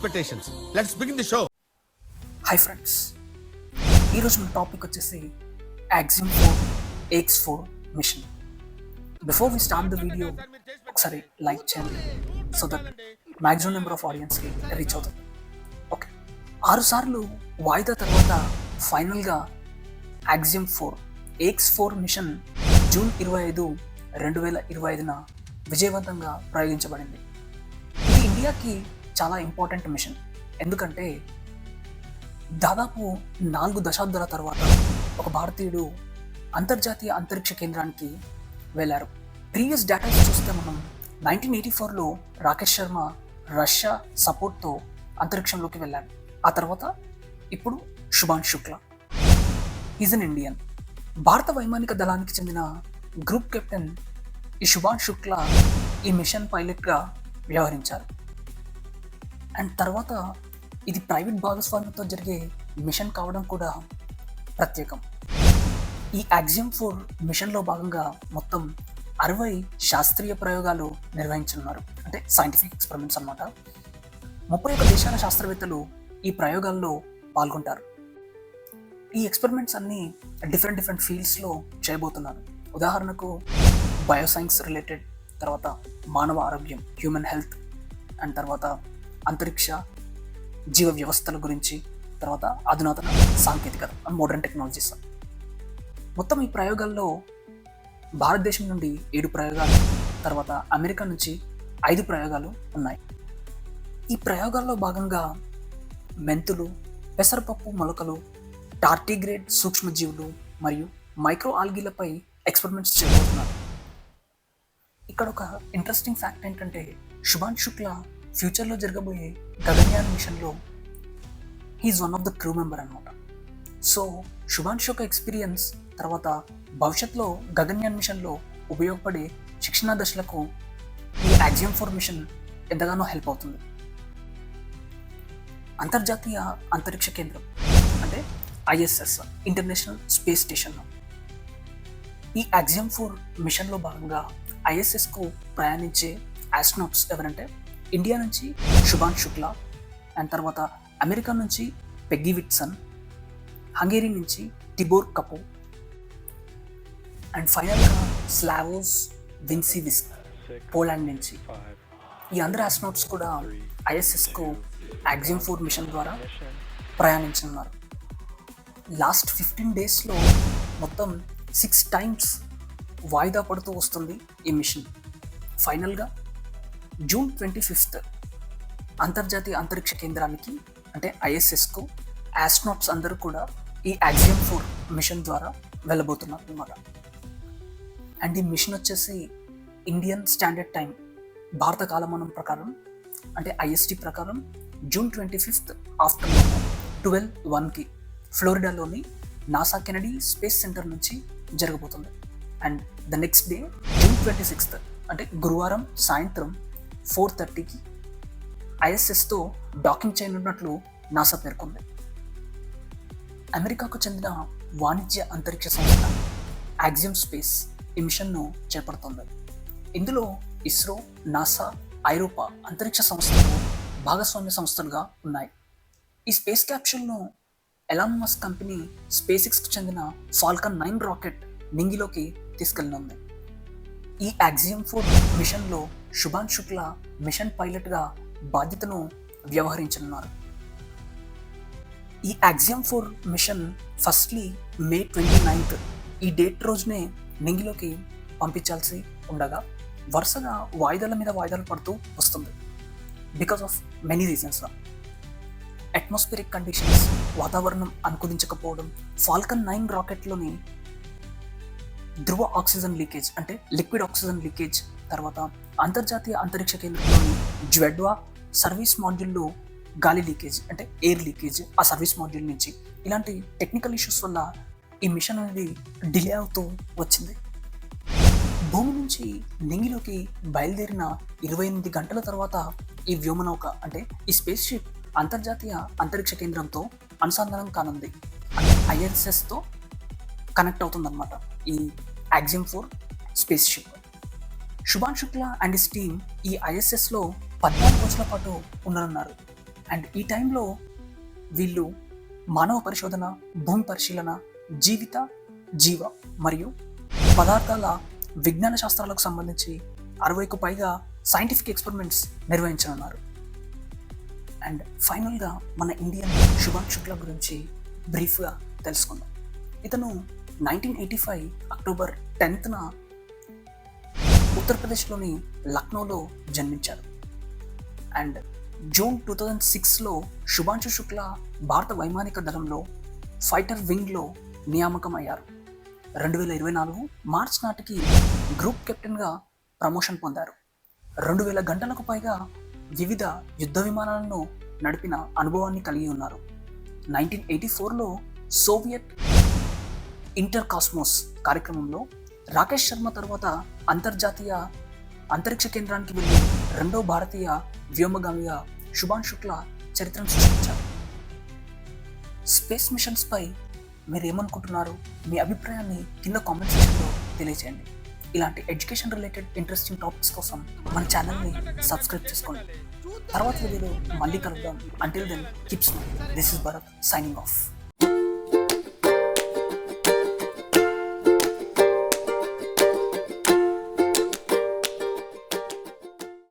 Expectations. Let's begin the show. Hi friends. ఈరోజు మన topic వచ్చేసి Axiom four X four mission before we start the video ఒకసారి like చేయండి so that maximum number of ఆడియన్స్కి reach అవుతుంది. Okay ఆరు సార్లు వాయిదా తర్వాత ఫైనల్గా Axiom four X four mission June ఇరవై ఐదు రెండు వేల ఇరవై ఐదున విజయవంతంగా ప్రయోగించబడింది. ఇది ఇండియాకి చాలా ఇంపార్టెంట్ మిషన్. ఎందుకంటే దాదాపు నాలుగు దశాబ్దాల తర్వాత ఒక భారతీయుడు అంతర్జాతీయ అంతరిక్ష కేంద్రానికి వెళ్ళారు. ప్రీవియస్ డేటాస్ చూస్తే మనం నైన్టీన్ ఎయిటీ ఫోర్లో రాకేష్ శర్మ రష్యా సపోర్ట్తో అంతరిక్షంలోకి వెళ్ళాడు ఆ తర్వాత ఇప్పుడు Shubhan Shukla. Is an Indian భారత వైమానిక దళానికి చెందిన గ్రూప్ కెప్టెన్ ఈ శుభాన్ శుక్లా ఈ మిషన్ పైలట్గా వ్యవహరించారు. అండ్ తర్వాత ఇది ప్రైవేట్ భాగస్వామ్యంతో జరిగే మిషన్ కావడం కూడా ప్రత్యేకం. ఈ యాక్సియం ఫోర్ మిషన్లో భాగంగా మొత్తం అరవై శాస్త్రీయ ప్రయోగాలు నిర్వహించనున్నారు. అంటే సైంటిఫిక్ ఎక్స్పెరిమెంట్స్ అన్నమాట. ముప్పై ఒక్క దేశాల శాస్త్రవేత్తలు ఈ ప్రయోగాల్లో పాల్గొంటారు. ఈ ఎక్స్పెరిమెంట్స్ అన్నీ డిఫరెంట్ డిఫరెంట్ ఫీల్డ్స్లో చేయబోతున్నారు. ఉదాహరణకు బయోసైన్స్ రిలేటెడ్ తర్వాత మానవ ఆరోగ్యం హ్యూమన్ హెల్త్ అండ్ తర్వాత అంతరిక్ష జీవ వ్యవస్థల గురించి తర్వాత అధునాతన సాంకేతికత మోడర్న్ టెక్నాలజీస్ మొత్తం ఈ ప్రయోగాల్లో భారతదేశం నుండి ఏడు ప్రయోగాలు తర్వాత అమెరికా నుంచి ఐదు ప్రయోగాలు ఉన్నాయి. ఈ ప్రయోగాల్లో భాగంగా మెంతులు పెసరపప్పు మొలకలు టార్టీగ్రేడ్ సూక్ష్మజీవులు మరియు మైక్రో ఆల్గీలపై ఎక్స్పెరిమెంట్స్ చేయబోతున్నారు ఇక్కడ ఒక ఇంట్రెస్టింగ్ ఫ్యాక్ట్ ఏంటంటే శుభాన్ శుక్లా ఫ్యూచర్లో జరగబోయే గగన్యాన్ మిషన్లో he is one of the crew member అనమాట సో శుభాన్ యొక్క ఎక్స్పీరియన్స్ తర్వాత భవిష్యత్తులో గగన్యాన్ మిషన్లో ఉపయోగపడే శిక్షణా దశలకు ఈ యాక్సియం ఫోర్ మిషన్ ఎంతగానో హెల్ప్ అవుతుంది. అంతర్జాతీయ అంతరిక్ష కేంద్రం అంటే ఐఎస్ఎస్ ఇంటర్నేషనల్ స్పేస్ స్టేషన్ ఈ యాక్సియం ఫోర్ మిషన్లో భాగంగా ఐఎస్ఎస్కు ప్రయాణించే ఆస్ట్రోనాట్స్ ఎవరంటే ఇండియా నుంచి శుభాన్ శుక్లా అండ్ తర్వాత అమెరికా నుంచి పెగ్గి విట్సన్ హంగేరీ నుంచి టిబోర్ కపూ అండ్ ఫైనల్గా స్లావోస్ విన్సివిస్ పోలాండ్ నుంచి. ఈ అందరు ఆస్ట్రోనాట్స్ కూడా ఐఎస్ఎస్కు యాక్సిమ్ ఫోర్ మిషన్ ద్వారా ప్రయాణించనున్నారు. లాస్ట్ ఫిఫ్టీన్ డేస్లో మొత్తం సిక్స్ టైమ్స్ వాయిదా పడుతూ వస్తుంది ఈ మిషన్. ఫైనల్గా జూన్ ట్వంటీ ఫిఫ్త్ అంతర్జాతీయ అంతరిక్ష కేంద్రానికి అంటే ఐఎస్ఎస్కు ఆస్ట్రోనాట్స్ అందరూ కూడా ఈ యాక్సియం ఫోర్ మిషన్ ద్వారా వెళ్ళబోతున్నారు అన్నమాట. అండ్ ఈ మిషన్ వచ్చేసి ఇండియన్ స్టాండర్డ్ టైం భారత కాలమానం ప్రకారం అంటే ఐఎస్టి ప్రకారం June twenty fifth afternoon twelve వన్కి ఫ్లోరిడాలోని నాసా కెనడీ స్పేస్ సెంటర్ నుంచి జరగబోతుంది. And the next day June twenty sixth అంటే గురువారం సాయంత్రం ఫోర్ థర్టీకి ఐఎస్ఎస్తో డాకింగ్ చేయనున్నట్లు నాసా పేర్కొంది. అమెరికాకు చెందిన వాణిజ్య అంతరిక్ష సంస్థ యాక్సియం స్పేస్ ఈ మిషన్ను చేపడుతోంది. ఇందులో ఇస్రో నాసా ఐరోపా అంతరిక్ష సంస్థలు భాగస్వామ్య సంస్థలుగా ఉన్నాయి. ఈ స్పేస్ క్యాప్షన్ను ఎలాన్ మస్ కంపెనీ స్పేస్ ఎక్స్కి చెందిన ఫాల్కన్ నైన్ రాకెట్ నింగిలోకి తీసుకెళ్ళనుంది ఈ యాక్సియం ఫోర్ మిషన్లో శుభాన్ శుక్లా మిషన్ పైలట్గా బాధ్యతను వ్యవహరించనున్నారు. ఈ Axiom four mission firstly May twenty ninth ఈ డేట్ రోజునే నింగిలోకి పంపించాల్సి ఉండగా వరుసగా వాయిదాల మీద వాయిదాలు పడుతూ వస్తుంది. Because of many reasons atmospheric conditions వాతావరణం అనుకూలించకపోవడం ఫాల్కన్ నైన్ రాకెట్లోని ధ్రువ ఆక్సిజన్ లీకేజ్ అంటే లిక్విడ్ ఆక్సిజన్ లీకేజ్ తర్వాత అంతర్జాతీయ అంతరిక్ష కేంద్రంలోని జ్వెడ్వా సర్వీస్ మాడ్యూల్లో గాలి లీకేజ్ అంటే ఎయిర్ లీకేజ్ ఆ సర్వీస్ మాడ్యూల్ నుంచి ఇలాంటి టెక్నికల్ ఇష్యూస్ వల్ల ఈ మిషన్ అనేది డిలే అవుతూ వచ్చింది. భూమి నుంచి నింగిలోకి బయలుదేరిన ఇరవై ఎనిమిది గంటల తర్వాత ఈ వ్యోమనౌక అంటే ఈ స్పేస్ షిప్ అంతర్జాతీయ అంతరిక్ష కేంద్రంతో అనుసంధానం కానుంది. ఐఎస్ఎస్తో ఐఎన్ఎస్ఎస్తో కనెక్ట్ అవుతుందన్నమాట ఈ Axiom four spaceship Shubhan Shukla and his team ఈ ఐఎస్ఎస్లో పద్నాలుగు రోజుల పాటు ఉండనున్నారు అండ్ ఈ టైంలో వీళ్ళు మానవ పరిశోధన భూమి పరిశీలన జీవిత జీవ మరియు పదార్థాల విజ్ఞాన శాస్త్రాలకు సంబంధించి అరవైకు పైగా సైంటిఫిక్ ఎక్స్పెరిమెంట్స్ నిర్వహించనున్నారు. అండ్ ఫైనల్గా మన ఇండియన్ శుభాన్ శుక్ల గురించి బ్రీఫ్గా తెలుసుకుందాం. ఇతను నైన్టీన్ ఎయిటీ ఫైవ్ అక్టోబర్ టెన్త్న ఉత్తరప్రదేశ్లోని లక్నోలో జన్మించారు. అండ్ జూన్ టూ థౌజండ్ సిక్స్లో శుభాంశు శుక్ల భారత వైమానిక దళంలో ఫైటర్ వింగ్లో నియామకం అయ్యారు రెండు వేల ఇరవై నాలుగు మార్చ్ నాటికి గ్రూప్ కెప్టెన్గా ప్రమోషన్ పొందారు. రెండు వేల గంటలకు పైగా వివిధ యుద్ధ విమానాలను నడిపిన అనుభవాన్ని కలిగి ఉన్నారు. నైన్టీన్ ఎయిటీ ఫోర్లో సోవియట్ ఇంటర్ కాస్మోస్ కార్యక్రమంలో రాకేష్ శర్మ తర్వాత అంతర్జాతీయ అంతరిక్ష కేంద్రానికి వెళ్ళి రెండో భారతీయ వ్యోమగామిగా శుభాన్ శుక్ల చరిత్రను సృష్టించారు. స్పేస్ మిషన్స్ పై మీరు ఏమనుకుంటున్నారు మీ అభిప్రాయాన్ని కింద కామెంట్ సెక్షన్లో తెలియజేయండి ఇలాంటి ఎడ్యుకేషన్ రిలేటెడ్ ఇంట్రెస్టింగ్ టాపిక్స్ కోసం మన ఛానల్ని సబ్స్క్రైబ్ చేసుకోండి. తర్వాత వీడియోలో మళ్ళీ కలుద్దాం. Until then keeps this is Bharat signing off